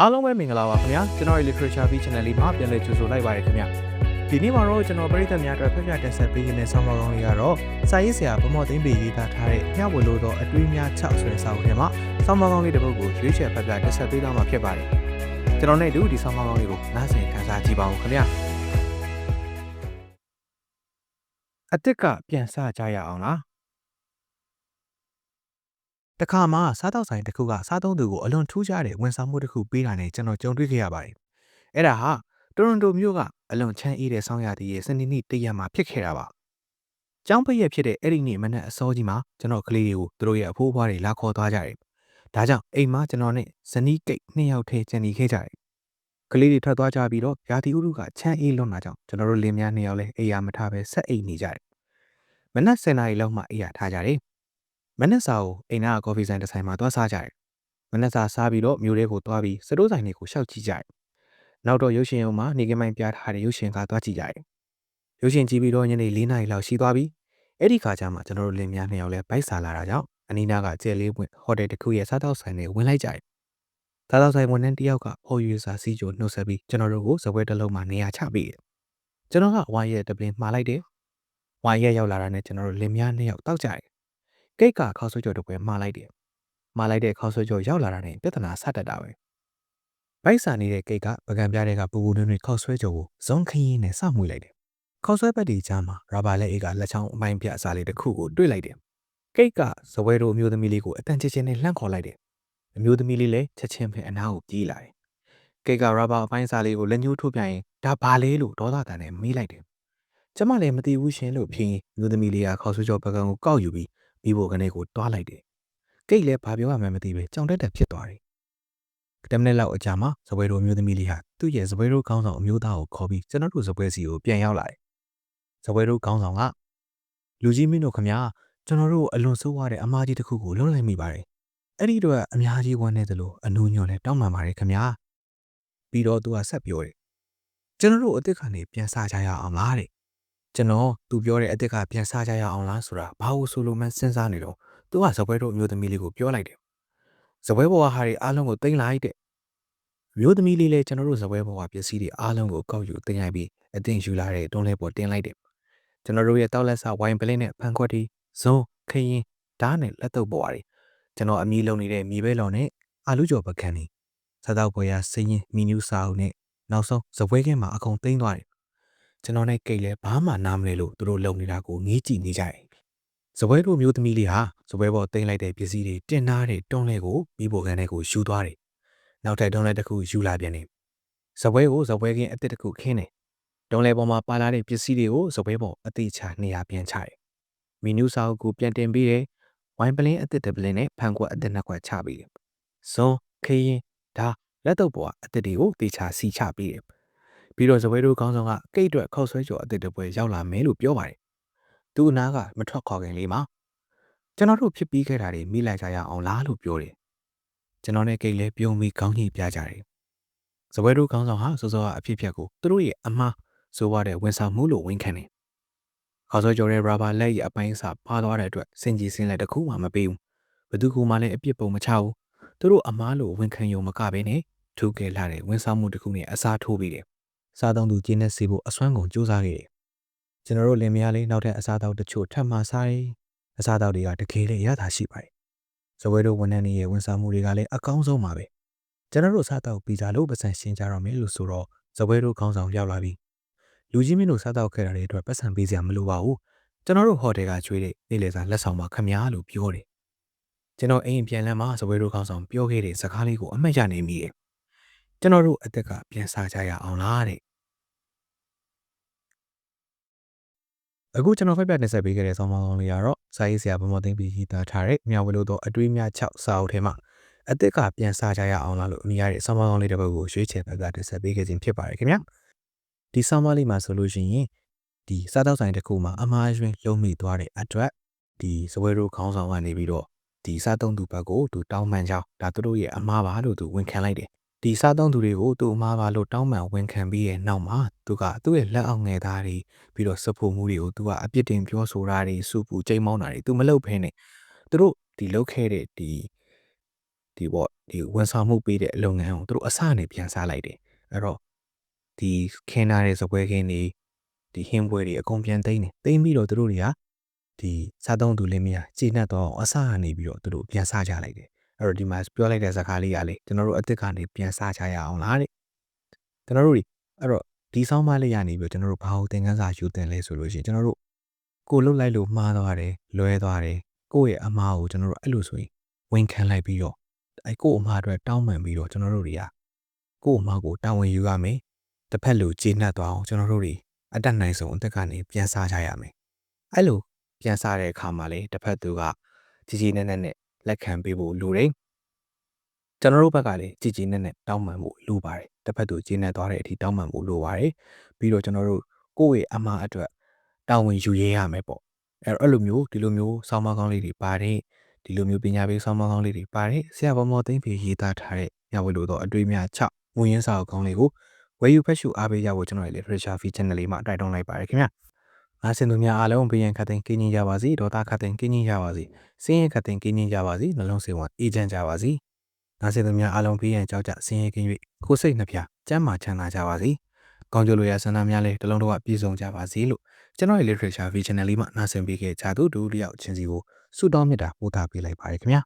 အားလုံးပဲမင်္ဂလာပါခင်ဗျာကျွန်တော်ရဲ့ literature B channel လေးမှာပြန်လည်ကြိုဆိုလိုက်ပါရခင်ဗျာဒီနေ့မှာတော့ကျွန်တော်ပရိသတ်များအတွက်ဖျက်ဖျက်တင်ဆက်ပေးနေတဲ့ဆောင်းပါးကောင်းလေးကတော့စာရေးဆရာဗမော်သိန်းပေရေးသားထားတဲ့ညဝလို့တော့အတွေးများ6ဆိုတဲ့စာအုပ်ထဲမှာဆောင်းပါးကောင်းလေးတစ်ပုဒ်ကိုရွေးချယ်ဖျက်ဖျက်တင်ဆက်ပေးသွားမှာဖြစ်ပါတယ်ကျွန်တော်နဲ့အတူဒီဆောင်းပါးကောင်းလေးကိုနားဆင်ခန်းစားကြည့်ပါဦးခင်ဗျာအစ်စ်ကပြန်စကြရအောင်လား တခါမှစားတော့ဆိုင်တစ်ခုကစားသုံးသူကိုအလွန်ထူးခြားတဲ့ဝန်ဆောင်မှုတစ်ခုပေးတာနဲ့ကျွန်တော်ကြုံတွေ့ခဲ့ရပါတယ်။အဲ့ဒါဟာတိုရွန်တိုမြို့ကအလွန်ချမ်းအေးတဲ့ဆောင်းရာသီရဲ့စနေနေ့တရက်မှာဖြစ်ခဲ့တာပါ။ကျောင်းပိတ်ရက်ဖြစ်တဲ့အဲ့ဒီနေ့မနက်အစောကြီးမှာကျွန်တော်ကလေးတွေကိုသူတို့ရဲ့အဖိုးအဖွားတွေလာခေါ်သွားကြတယ်။ဒါကြောင့်အိမ်မှာကျွန်တော်နဲ့ဇနီးကိတ်နှစ်ယောက်ထဲကျန်နေခဲ့ကြတယ်။ကလေးတွေထွက်သွားကြပြီးတော့ရာသီဥတုကချမ်းအေးလွန်းတာကြောင့်ကျွန်တော်တို့လင်မယားနှစ်ယောက်လည်းအိမ်ယာမထားပဲဆက်အိမ်နေကြတယ်။မနက်10:00နာရီလောက်မှအိမ်ယာထားကြတယ်။ မနက်စာကိုအိမ်နာကော်ဖီဆိုင်တစ်ဆိုင်မှာသွားစားကြတယ်။မနက်စာစားပြီးတော့မြို့ထဲကိုသွားပြီးစတိုးဆိုင်တွေကိုရှောက်ကြည့်ကြတယ်။နောက်တော့ရုပ်ရှင်ရုံမှာနေကမိုင်းပြထားတဲ့ရုပ်ရှင်ကသွားကြည့်ကြတယ်။ရုပ်ရှင်ကြည့်ပြီးတော့ညနေ၄နာရီလောက်ရှိသွားပြီ။အဲ့ဒီခါကျမှကျွန်တော်တို့လင်မယားနှစ်ယောက်လဲဘိုက်စာလာတာကြောင့်အနီးနားကကျဲလေးပွင့်ဟိုတယ်တစ်ခုရဲ့စားတောက်ဆိုင်တွေဝင်လိုက်ကြတယ်။စားတောက်ဆိုင်ဝန်ထမ်းတစ်ယောက်ကဟိုယူစာစီးကြိုနှုတ်ဆက်ပြီးကျွန်တော်တို့ကိုစပွဲတစ်လုံးမှာနေရာချပေးတယ်။ကျွန်တော်ကဝိုင်းရဲ့တပလင်မှားလိုက်တယ်။ဝိုင်းရဲ့ရောက်လာတာနဲ့ကျွန်တော်တို့လင်မယားနှစ်ယောက်တောက်ကြတယ် ကိတ်ကခေါက်ဆွဲကြော်တစ်ပွဲမှားလိုက်တယ်။မှားလိုက်တဲ့ခေါက်ဆွဲကြော်ရောက်လာတာနဲ့ပြဿနာဆတက်တာပဲ။ဘိုက်စာနေတဲ့ကိတ်ကပကံပြားတွေကပူပူနွေ့နွေ့ခေါက်ဆွဲကြော်ကိုဇုံခင်းရင်းနဲ့စောင့်မှုလိုက်တယ်။ခေါက်ဆွဲပတ်ဒီကြားမှာရာဘာလက်အိတ်ကလက်ချောင်းအပိုင်းပြအစားလေးတစ်ခုကိုတွေ့လိုက်တယ်။ကိတ်ကဇပွဲတို့အမျိုးသမီးလေးကိုအတန်ချစ်ချင်းနဲ့လှမ်းခေါ်လိုက်တယ်။အမျိုးသမီးလေးလည်းချက်ချင်းပဲအနားကိုပြေးလာတယ်။ကိတ်ကရာဘာအပိုင်းစားလေးကိုလက်ညှိုးထိုးပြရင်ဒါဘာလဲလို့ဒေါသတန်နဲ့မေးလိုက်တယ်။ကျမလည်းမသိဘူးရှင်လို့ဖြေမျိုးသမီးလေးကခေါက်ဆွဲကြော်ပကံကိုကောက်ယူပြီး မိဖို့ကနေကိုတွားလိုက်တယ်။ကိတ်လည်းဘာပြောရမှန်းမသိပဲကြောင်တက်တက်ဖြစ်သွားတယ်။တမနဲ့လောက်အကြာမှာဇပွဲတို့မျိုးသမီးလေးဟာသူ့ရဲ့ဇပွဲတို့ခေါင်းဆောင်အမျိုးသားကိုခေါ်ပြီးကျွန်တော်တို့ဇပွဲစီကိုပြန်ရောက်လာတယ်။ဇပွဲတို့ခေါင်းဆောင်ကလူကြီးမင်းတို့ခမညာကျွန်တော်တို့အလွန်ဆိုးဝါးတဲ့အမားကြီးတစ်ခုကိုလုံးလိုက်မိပါတယ်။အဲ့ဒီတော့အများကြီးဝမ်းနေသလိုအနူးညွန့်လဲတောင်းပန်ပါတယ်ခမညာ။ပြီးတော့သူကဆက်ပြောတယ်။ကျွန်တော်တို့အစ်စ်ကနေပြန်စားကြရအောင်လားတဲ့။ ကျွန်တော်သူပြောတဲ့အစ်စ်ကပြန်စားကြရအောင်လားဆိုတာဘာလို့ဆိုလိုမှန်းစဉ်းစားနေတော့သူကဇပွဲတို့အမျိုးသမီးလေးကိုပြောလိုက်တယ်။ဇပွဲဘဝဟာတွေအားလုံးကိုတင်လိုက်တဲ့။မျိုးသမီးလေးလည်းကျွန်တော်တို့ဇပွဲဘဝပစ္စည်းတွေအားလုံးကိုကောက်ယူတင်ရိုက်ပြီးအသိယူလာတဲ့တွန်းလဲပေါ်တင်လိုက်တယ်။ကျွန်တော်တို့ရဲ့တောက်လက်စာဝိုင်ပလင်းနဲ့ဖန်ခွက်တီဇုံခရင်ဓာတ်နဲ့လက်တော့ပေါ်ရတယ်။ကျွန်တော်အမီးလုံးနေတဲ့မြေပဲလော်နဲ့အာလူကျော်ပကံနေစားတော့ပေါ်ရစင်းရင်မီနူးစာအုပ်နဲ့နောက်ဆုံးဇပွဲခင်းမှာအကုန်သိမ်းသွားတယ်။ ကျွန်တော်နဲ့ကိတ်လည်းဘာမှနားမလဲလို့သူတို့လုံနေတာကိုငေးကြည့်နေကြတယ်။ဇပွဲတို့မျိုးသမီးလေးဟာဇပွဲပေါ်တင်လိုက်တဲ့ပစ္စည်းတွေတင်ထားတဲ့တွန်းလဲကိုမိဖို့ကန်ထဲကိုယူသွားတယ်။နောက်ထပ်တွန်းလဲတစ်ခုယူလာပြန်တယ်။ဇပွဲကိုဇပွဲခင်းအစ်စ်တစ်ခုခင်းတယ်။တွန်းလဲပေါ်မှာပါလာတဲ့ပစ္စည်းတွေကိုဇပွဲပေါ်အသေးချနေရာပြန်ချတယ်။မီနူးစာအုပ်ကိုပြန်တင်ပြီးတယ်။ဝိုင်ပလင်းအစ်စ်တစ်ပလင်းနဲ့ဖန်ကွက်အစ်စ်နှစ်ကွက်ချပြီးတယ်။ဇွန်ခရင်ဒါလက်တော့ပေါ်အစ်စ်တွေကိုတေချာစီချပြီးတယ်။ ပြီးတော့ဇပွဲတို့ကောင်းဆောင်ကကိတ်အတွက်ခောက်ဆွဲကြော်အစ်စ်တစ်ပွဲရောက်လာမယ်လို့ပြောပါတယ်။သူ့အနာကမထွက်ခေါ်ခင်လေးမှာကျွန်တော်တို့ဖြစ်ပြီးခဲ့တာတွေမိလိုက်ကြရအောင်လားလို့ပြောတယ်ကျွန်တော်နဲ့ကိတ်လည်းပြုံးပြီးခေါင်းညှိပြကြတယ်ဇပွဲတို့ခေါင်းဆောင်ဟာစောစောကအဖြစ်ဖြတ်ကိုသူတို့ရဲ့အမှားဆိုပါတဲ့ဝန်ဆောင်မှုလို့ဝန်ခံတယ်ခေါင်းစောကျော်တဲ့ရာဘာလက်ရဲ့အပိုင်းအစာပါသွားတဲ့အတွက်စင်ကြီးစင်လက်တစ်ခုမှမပေးဘူးဘသူကမှလည်းအပြစ်ပုံမချဘူးသူတို့အမားလို့ဝန်ခံယုံမကဘဲနဲ့ထူးကဲလာတဲ့ဝန်ဆောင်မှုတစ်ခုနဲ့အစားထိုးပြီးတယ် စားသုံးသူကျင်းနေစီဖို့အစွမ်းကုန်စူးစမ်းခဲ့တယ်ကျွန်တော်တို့လင်မယားလေးနောက်ထပ်အစားအသောက်တချို့ထပ်မစားတယ်အစားအသောက်တွေကတကယ်လည်းရတာရှိပါတယ်။ဇဝဲတို့ဝန်ထမ်းတွေရဲ့ဝန်ဆောင်မှုတွေကလည်းအကောင်းဆုံးပါပဲ။ကျွန်တော်တို့စားတောက်ပြီးကြလို့ပတ်စံရှင်းကြတော့မယ်လို့ဆိုတော့ဇဝဲတို့ခေါင်းဆောင်ရောက်လာပြီ။လူကြီးမင်းတို့စားတောက်ခဲ့တာတွေအတွက်ပတ်စံပေးစရာမလိုပါဘူး။ကျွန်တော်တို့ဟိုတယ်ကကျွေးတဲ့နေ့လည်စာလက်ဆောင်ပါခမများလို့ပြောတယ်။ကျွန်တော်အိမ်ပြန်လမ်းမှာဇဝဲတို့ခေါင်းဆောင်ပြောခဲ့တဲ့စကားလေးကိုအမှတ်ရနေမိတယ်။ ကျွန်တော်တို့အသက်ကပြန်စားကြရအောင်လားတဲ့အခုကျွန်တော်ဖက်ပြနေဆက်ပေးခဲ့တဲ့ဆောင်းပါးကောင်းလေးကတော့စာရေးဆရာဗမော်သိန်းပြီးရေးသားထားတဲ့မြောင်ဝလို့တော့အတွေးများ6စာအုပ်ထဲမှာအစ်စ်ကပြန်စားကြရအောင်လားလို့အမိရတဲ့ဆောင်းပါးကောင်းလေးတစ်ပုဒ်ကိုရွေးချယ်ဖက်ကတင်ဆက်ပေးခဲ့ခြင်းဖြစ်ပါတယ်ခင်ဗျာဒီဆောင်းပါးလေးမှာဆိုလို့ရှိရင်ဒီစားတောက်ဆိုင်တစ်ခုမှာအမားရွှင်လုံးမိသွားတဲ့အတွက်ဒီစပွဲတို့ခေါင်းဆောင်ကနေပြီးတော့ဒီစားသုံးသူဘက်ကိုသူတောင်းပန်ကြောင်းဒါသူတို့ရဲ့အမားပါလို့သူဝန်ခံလိုက်တယ် ဒီစားသုံးသူတွေကိုသူ့အမားပါလို့တောင်းပန်ဝန်ခံပြီးရဲ့နောက်မှာသူကသူ့ရဲ့လက်အောက်ငယ်သားတွေပြီးတော့စဖို့မှုတွေကိုသူကအပြစ်တင်ပြောဆိုတာတွေစုပူချိန်မောင်းတာတွေသူမလုပ်ဖဲနဲ့သူတို့ဒီလုပ်ခဲ့တဲ့ဒီဒီပေါ့ဒီဝန်ဆောင်မှုပေးတဲ့အလုပ်ငန်းကိုသူတို့အစအနေပြန်စားလိုက်တယ်အဲ့တော့ဒီခင်းထားတဲ့စပွဲခင်းတွေဒီဟင်းပွဲတွေအကုန်ပြန်သိမ်းတယ်သိမ်းပြီးတော့သူတို့တွေကဒီစားသုံးသူလင်းမယားကြည်နှက်တော့အစကနေပြီးတော့သူတို့ပြန်စားကြလိုက်တယ် အဲ့တော့ဒီမှာပြောလိုက်တဲ့စကားလေးကလေကျွန်တော်တို့အစ်စ်ကနေပြန်စားကြရအောင်လားတဲ့ကျွန်တော်တို့တွေအဲ့တော့ဒီဆောင်းပါးလေးရနေပြီးတော့ကျွန်တော်တို့ဘာလို့သင်ခန်းစာယူတင်လဲဆိုလို့ရှိရင်ကျွန်တော်တို့ကိုလှုပ်လိုက်လို့မှားသွားတယ်လွဲသွားတယ်ကိုယ့်ရဲ့အမှားကိုကျွန်တော်တို့အဲ့လိုဆိုရင်ဝန်ခံလိုက်ပြီးတော့အဲ့ကိုယ့်အမှားအတွက်တောင်းပန်ပြီးတော့ကျွန်တော်တို့တွေကကိုယ့်အမှားကိုတာဝန်ယူရမယ်တစ်ဖက်လူကျေနပ်သွားအောင်ကျွန်တော်တို့တွေအတက်နိုင်ဆုံးအသက်ကနေပြန်စားကြရမယ်အဲ့လိုပြန်စားတဲ့အခါမှာလေတစ်ဖက်သူကကြီးကြီးနက်နက်နဲ့ လက်ခံပေးဖို့လိုတယ်ကျွန်တော်တို့ဘက်ကလည်းကြည်ကြည်နက်နက်တောင်းပန်ဖို့လိုပါတယ်တစ်ဖက်သူကျေနပ်သွားတဲ့အထိတောင်းပန်ဖို့လိုပါတယ်ပြီးတော့ကျွန်တော်တို့ကိုယ့်ရဲ့အမှားအတွက်တာဝန်ယူရဲရမယ်ပေါ့အဲ့တော့အဲ့လိုမျိုးဒီလိုမျိုးဆောင်းမကောင်းလေးတွေပါတယ်ဒီလိုမျိုးပညာပေးဆောင်းမကောင်းလေးတွေပါတယ်ဆရာဘော်မော်သိမ့်ဖေရေးသားထားတဲ့ညဝလို့တော့အတွေ့အမြတ်6ဝင်ရင်းစာအုပ်ကောင်းလေးကိုဝယ်ယူဖက်ရှုအားပေးကြဖို့ကျွန်တော်ရဲ့ literature fee channel လေးမှာတိုက်တွန်းလိုက်ပါတယ်ခင်ဗျာ ငါစင်သူများအားလုံးဘီယံခတ်သိန်းကင်းကြီးကြပါစေဒေါသခတ်သိန်းကင်းကြီးကြပါစေစင်းရဲခတ်သိန်းကင်းကြီးကြပါစေနှလုံးစေဝံအေးချမ်းကြပါစေငါစင်သူများအားလုံးဘီယံကြောက်ကြစင်းရဲကင်း၍ကိုယ်စိတ်နှပြကျမ်းမာချမ်းသာကြပါစေကောင်းကျိုးလိုရာဆန္ဒများလည်းတလုံးတော့ပြည့်စုံကြပါစေလို့ကျွန်တော်ရဲ့ literature fee channel လေးမှာနားဆင်ပေးခဲ့ကြသူဒုတိယချင်းစီကိုဆုတောင်းမေတ္တာပို့သပေးလိုက်ပါတယ်ခင်ဗျာ